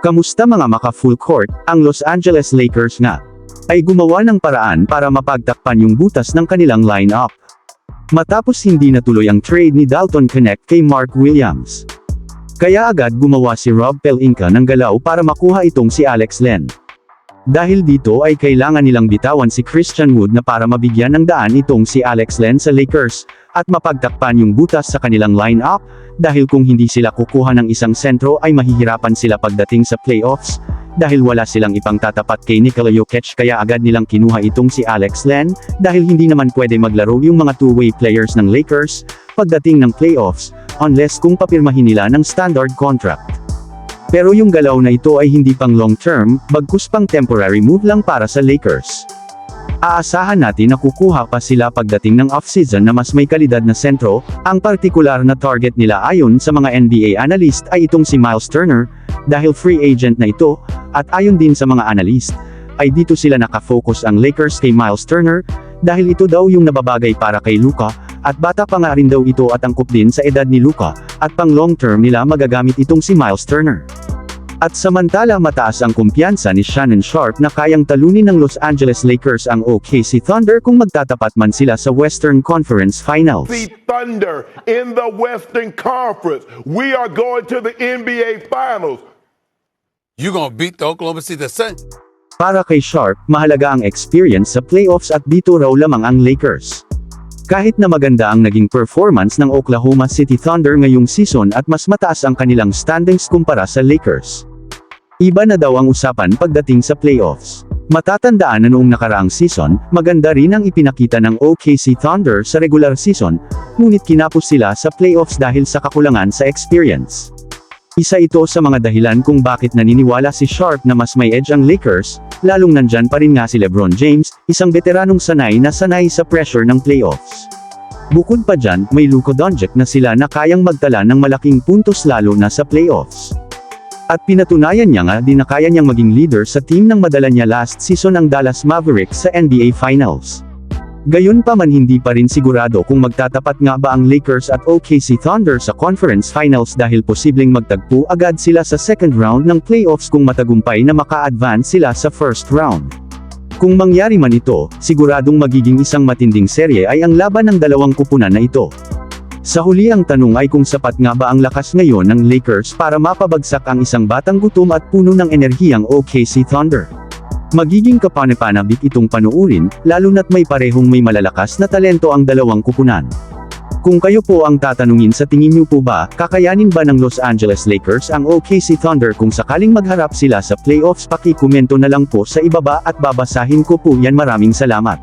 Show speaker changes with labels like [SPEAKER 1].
[SPEAKER 1] Kamusta mga maka full court, ang Los Angeles Lakers nga ay gumawa ng paraan para mapagtakpan yung butas ng kanilang lineup. Matapos hindi natuloy ang trade ni Dalton Connect kay Mark Williams. Kaya agad gumawa si Rob Pelinka ng galaw para makuha itong si Alex Len. Dahil dito ay kailangan nilang bitawan si Christian Wood na para mabigyan ng daan itong si Alex Len sa Lakers, at mapagtakpan yung butas sa kanilang lineup, dahil kung hindi sila kukuha ng isang sentro ay mahihirapan sila pagdating sa playoffs, dahil wala silang ipang tatapat kay Nikola Jokic kaya agad nilang kinuha itong si Alex Len, dahil hindi naman pwede maglaro yung mga two-way players ng Lakers, pagdating ng playoffs, unless kung papirmahin nila ng standard contract. Pero yung galaw na ito ay hindi pang long term, bagkus pang temporary move lang para sa Lakers. Aasahan natin na kukuha pa sila pagdating ng offseason na mas may kalidad na sentro, ang partikular na target nila ayon sa mga NBA analyst ay itong si Miles Turner, dahil free agent na ito, at ayon din sa mga analyst, ay dito sila nakafocus ang Lakers kay Miles Turner, dahil ito daw yung nababagay para kay Luka, at bata pa nga rin daw ito at angkop din sa edad ni Luka, at pang long term nila magagamit itong si Miles Turner. At samantala mataas ang kumpiyansa ni Shannon Sharp na kayang talunin ng Los Angeles Lakers ang OKC Thunder kung magtatapat man sila sa Western Conference Finals.
[SPEAKER 2] the Thunder in the Western Conference. We are going to the NBA Finals.
[SPEAKER 3] You gonna beat the Oklahoma City Sun?
[SPEAKER 1] Para kay Sharp, mahalaga ang experience sa playoffs at dito raw lamang ang Lakers. Kahit na maganda ang naging performance ng Oklahoma City Thunder ngayong season at mas mataas ang kanilang standings kumpara sa Lakers. Iba na daw ang usapan pagdating sa playoffs. Matatandaan na noong nakaraang season, maganda rin ang ipinakita ng OKC Thunder sa regular season, ngunit kinapos sila sa playoffs dahil sa kakulangan sa experience. Isa ito sa mga dahilan kung bakit naniniwala si Sharp na mas may edge ang Lakers, lalong nandyan pa rin nga si Lebron James, isang veteranong sanay na sanay sa pressure ng playoffs. Bukod pa dyan, may Luka Doncic na sila na kayang magtala ng malaking puntos lalo na sa playoffs. At pinatunayan niya nga din na kaya niyang maging leader sa team ng madala niya last season ang Dallas Mavericks sa NBA Finals. Gayon pa man hindi pa rin sigurado kung magtatapat nga ba ang Lakers at OKC Thunder sa conference finals dahil posibleng magtagpo agad sila sa second round ng playoffs kung matagumpay na maka-advance sila sa first round. Kung mangyari man ito, siguradong magiging isang matinding serye ay ang laban ng dalawang kupunan na ito. Sa huli ang tanong ay kung sapat nga ba ang lakas ngayon ng Lakers para mapabagsak ang isang batang gutom at puno ng enerhiyang OKC Thunder. Magiging kapanapanabik itong panuurin, lalo na't may parehong may malalakas na talento ang dalawang kupunan. Kung kayo po ang tatanungin sa tingin niyo po ba, kakayanin ba ng Los Angeles Lakers ang OKC Thunder kung sakaling magharap sila sa playoffs pakikomento na lang po sa ibaba at babasahin ko po yan maraming salamat.